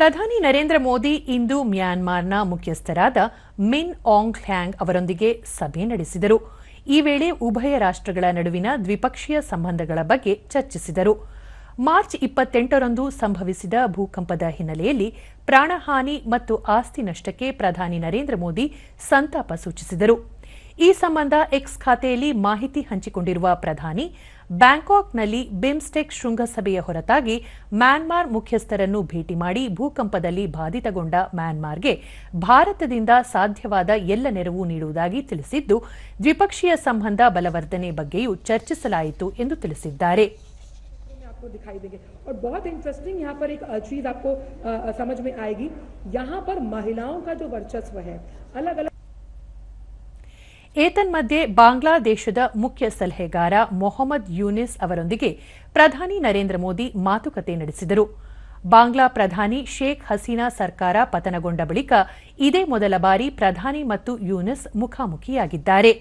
ಪ್ರಧಾನಿ ನರೇಂದ್ರ ಮೋದಿ ಇಂದು ಮ್ಯಾನ್ಮಾರ್ನ ಮುಖ್ಯಸ್ಥರಾದ ಮಿನ್ ಆಂಗ್ ಹ್ಯಾಂಗ್ ಅವರೊಂದಿಗೆ ಸಭೆ ನಡೆಸಿದರು. ಈ ವೇಳೆ ಉಭಯ ರಾಷ್ಟ್ರಗಳ ನಡುವಿನ ದ್ವಿಪಕ್ಷೀಯ ಸಂಬಂಧಗಳ ಬಗ್ಗೆ ಚರ್ಚಿಸಿದರು. ಮಾರ್ಚ್ ಇಪ್ಪತ್ತೆಂಟರಂದು ಸಂಭವಿಸಿದ ಭೂಕಂಪದ ಹಿನ್ನೆಲೆಯಲ್ಲಿ ಪ್ರಾಣಹಾನಿ ಮತ್ತು ಆಸ್ತಿ ನಷ್ಟಕ್ಕೆ ಪ್ರಧಾನಿ ನರೇಂದ್ರ ಮೋದಿ ಸಂತಾಪ ಸೂಚಿಸಿದರು. ಈ ಸಂಬಂಧ ಎಕ್ಸ್ ಖಾತೆಯಲ್ಲಿ ಮಾಹಿತಿ ಹಂಚಿಕೊಂಡಿರುವ ಪ್ರಧಾನಿ, ಬ್ಯಾಂಕಾಕ್ನಲ್ಲಿ ಬಿಮ್ಸ್ಟೆಕ್ ಶೃಂಗಸಭೆಯ ಹೊರತಾಗಿ ಮ್ಯಾನ್ಮಾರ್ ಮುಖ್ಯಸ್ಥರನ್ನು ಭೇಟಿ ಮಾಡಿ ಭೂಕಂಪದಲ್ಲಿ ಬಾಧಿತಗೊಂಡ ಮ್ಯಾನ್ಮಾರ್ಗೆ ಭಾರತದಿಂದ ಸಾಧ್ಯವಾದ ಎಲ್ಲ ನೆರವು ನೀಡುವುದಾಗಿ ತಿಳಿಸಿದ್ದು, ದ್ವಿಪಕ್ಷೀಯ ಸಂಬಂಧ ಬಲವರ್ಧನೆ ಬಗ್ಗೆಯೂ ಚರ್ಚಿಸಲಾಯಿತು ಎಂದು ತಿಳಿಸಿದ್ದಾರೆ. आपको दिखाई देंगे और बहुत इंटरेस्टिंग यहाँ पर एक अ, चीज आपको अ, अ, समझ में आएगी यहाँ पर महिलाओं का जो वर्चस्व है अलग अलग ಏತನ್ಮಧ್ಯೆ ಬಾಂಗ್ಲಾದೇಶದ ಮುಖ್ಯ ಸಲಹೆಗಾರ ಮೊಹಮ್ಮದ್ ಯೂನಿಸ್ ಅವರೊಂದಿಗೆ ಪ್ರಧಾನಿ ನರೇಂದ್ರ ಮೋದಿ ಮಾತುಕತೆ ನಡೆಸಿದರು ಬಾಂಗ್ಲಾ ಪ್ರಧಾನಿ ಶೇಖ್ ಹಸೀನಾ ಸರ್ಕಾರ ಪತನಗೊಂಡ ಬಳಿಕ ಇದೇ ಮೊದಲ ಬಾರಿ ಪ್ರಧಾನಿ ಮತ್ತು ಯೂನಿಸ್ ಮುಖಾಮುಖಿಯಾಗಿದ್ದಾರೆ